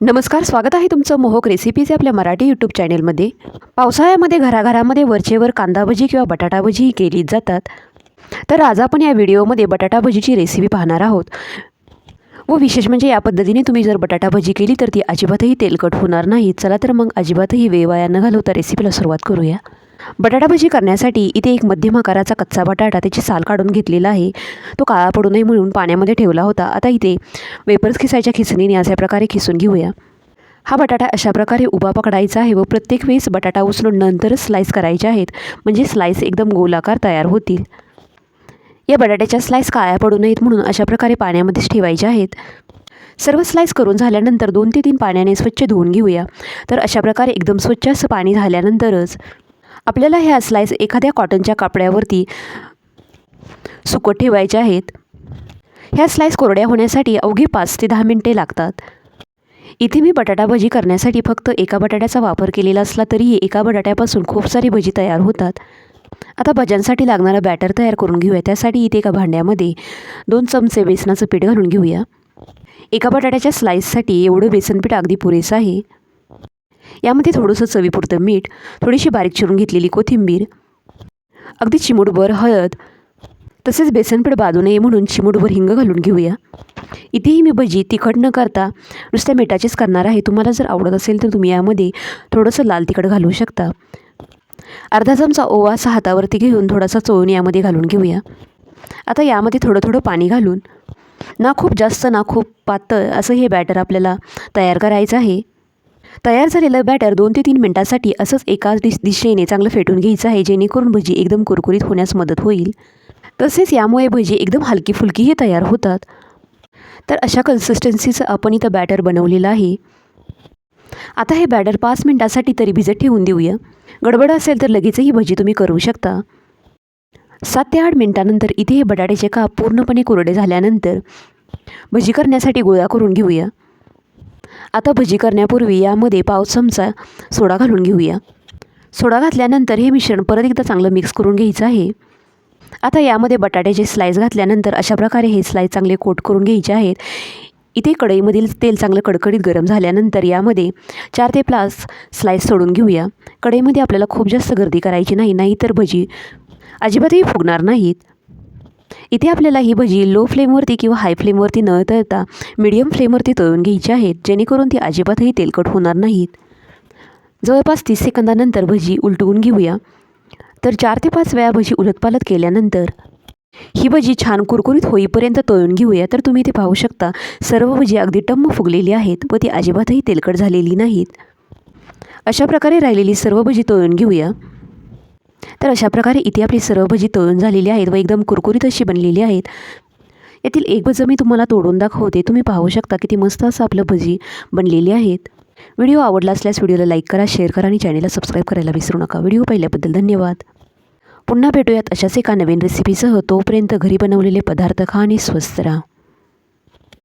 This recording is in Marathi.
नमस्कार स्वागत आहे तुमचं मोहक रेसिपीज आपल्या मराठी यूट्यूब चॅनेलमध्ये पावसाळ्यामध्ये घराघरामध्ये वरचेवर कांदा भजी किंवा बटाटा भजी केली जातात. तर आज आपण या व्हिडिओमध्ये बटाटा भजीची रेसिपी पाहणार आहोत. व विशेष म्हणजे या पद्धतीने तुम्ही जर बटाटा भजी केली तर ती अजिबातही तेलकट होणार नाही. चला तर मग अजिबातही वेवाया न घालवता रेसिपीला सुरुवात करूया. बटाटा भजी करण्यासाठी इथे एक मध्यम आकाराचा कच्चा बटाटा त्याची साल काढून घेतलेला आहे. तो काळा पडू नये म्हणून पाण्यामध्ये ठेवला होता. आता इथे वेपर्स खिसायच्या खिसणीने अशा प्रकारे खिसून घेऊया. हा बटाटा अशा प्रकारे उभा पकडायचा आहे व प्रत्येक वेळेस बटाटा उचलून नंतरच स्लाईस करायचे आहेत म्हणजे स्लाईस एकदम गोलाकार तयार होतील. या बटाट्याच्या स्लाईस काळ्या पडू नयेत म्हणून अशा प्रकारे पाण्यामध्येच ठेवायच्या आहेत. सर्व स्लाईस करून झाल्यानंतर दोन ते तीन पाण्याने स्वच्छ धुवून घेऊया. तर अशा प्रकारे एकदम स्वच्छ असं पाणी झाल्यानंतरच आपल्याला ह्या स्लाईस एखाद्या कॉटनच्या कापड्यावरती सुकत ठेवायच्या आहेत. ह्या स्लाईस कोरड्या होण्यासाठी अवघी पाच ते दहा मिनटे लागतात. इथे मी बटाटा भजी करण्यासाठी फक्त एका बटाट्याचा वापर केलेला असला तरीही एका बटाट्यापासून खूप सारी भजी तयार होतात. आता भज्यांसाठी लागणारं बॅटर तयार करून घेऊया. त्यासाठी इथे एका भांड्यामध्ये दोन चमचे बेसनाचं पीठ घालून घेऊया. एका बटाट्याच्या स्लाईससाठी एवढं बेसनपीठ अगदी पुरेसं आहे. यामध्ये थोडंसं चवीपुरतं मीठ थोडीशी बारीक चिरून घेतलेली कोथिंबीर अगदी चिमूटभर हळद तसेच बेसनपीठ बाजू नये म्हणून चिमूटभर हिंग घालून घेऊया. इथेही मी भजी तिखट न करता नुसत्या मिठाचीच करणार आहे. तुम्हाला जर आवडत असेल तर तुम्ही यामध्ये थोडंसं लाल तिखट घालू शकता. अर्धा चमचा ओवा असा हातावरती घेऊन थोडासा चोळून यामध्ये घालून घेऊया. आता यामध्ये थोडं थोडं पाणी घालून ना खूप जास्त ना खूप पातळ असं हे बॅटर आपल्याला तयार करायचं आहे. तयार झालेलं बॅटर दोन ते तीन मिनटासाठी असंच एकाच दिश दिशेने चांगलं फेटून घ्यायचं आहे जेणेकरून भजी एकदम कुरकुरीत होण्यास मदत होईल. तसेच यामुळे भजी एकदम हलकी फुलकीही तयार होतात. तर अशा कन्सिस्टन्सीचं आपण इथं बॅटर बनवलेलं आहे. आता हे बॅटर पाच मिनटासाठी तरी भिजत ठेवून देऊया. गडबड असेल तर लगेचही भजी तुम्ही करू शकता. सात ते आठ मिनटानंतर इथे हे बटाट्याचे काप पूर्णपणे कोरडे झाल्यानंतर भजी करण्यासाठी गोळा करून घेऊया. आता भजी करण्यापूर्वी यामध्ये पाव चमचा सोडा घालून घेऊया. सोडा घातल्यानंतर हे मिश्रण परत एकदा चांगलं मिक्स करून घ्यायचं आहे. आता यामध्ये बटाट्याचे स्लाईस घातल्यानंतर अशा प्रकारे हे स्लाईस चांगले कोट करून घ्यायचे आहेत. इथे कढईमधील तेल चांगलं कडकडीत गरम झाल्यानंतर यामध्ये चार ते पाच स्लाईस सोडून घेऊया. कढईमध्ये आपल्याला खूप जास्त गर्दी करायची नाही नाहीतर भजी अजिबातही फुगणार नाहीत. इथे आपल्याला ही भजी लो फ्लेमवरती किंवा हाय फ्लेमवरती न तळता मीडियम फ्लेमवरती तळून घ्यायची आहेत जेणेकरून ती अजिबातही तेलकट होणार नाहीत. जवळपास तीस सेकंदानंतर भजी उलटवून घेऊया. तर चार ते पाच वेळा भजी उलटपालट केल्यानंतर ही भजी छान कुरकुरीत होईपर्यंत तळून घेऊया. तर तुम्ही ते पाहू शकता सर्व भजी अगदी टम्म फुगलेली आहेत व ती अजिबातही तेलकट झालेली नाहीत. अशा प्रकारे राहिलेली सर्व भजी तळून घेऊया. तर अशा प्रकारे इथे आपली सर्व भजी तळून झालेली आहेत व एकदम कुरकुरीत अशी बनलेली आहेत. यातील एक भजं मी तुम्हाला तोडून दाखवते. तुम्ही पाहू शकता किती मस्त असं आपलं भजी बनलेली आहेत. व्हिडिओ आवडला असल्यास व्हिडिओला लाईक करा शेअर करा आणि चॅनलला सबस्क्राईब करायला विसरू नका. व्हिडिओ पाहिल्याबद्दल धन्यवाद. पुन्हा भेटूयात अशाच एका नवीन रेसिपीसह तोपर्यंत घरी बनवलेले पदार्थ खा आणि स्वस्त राहा.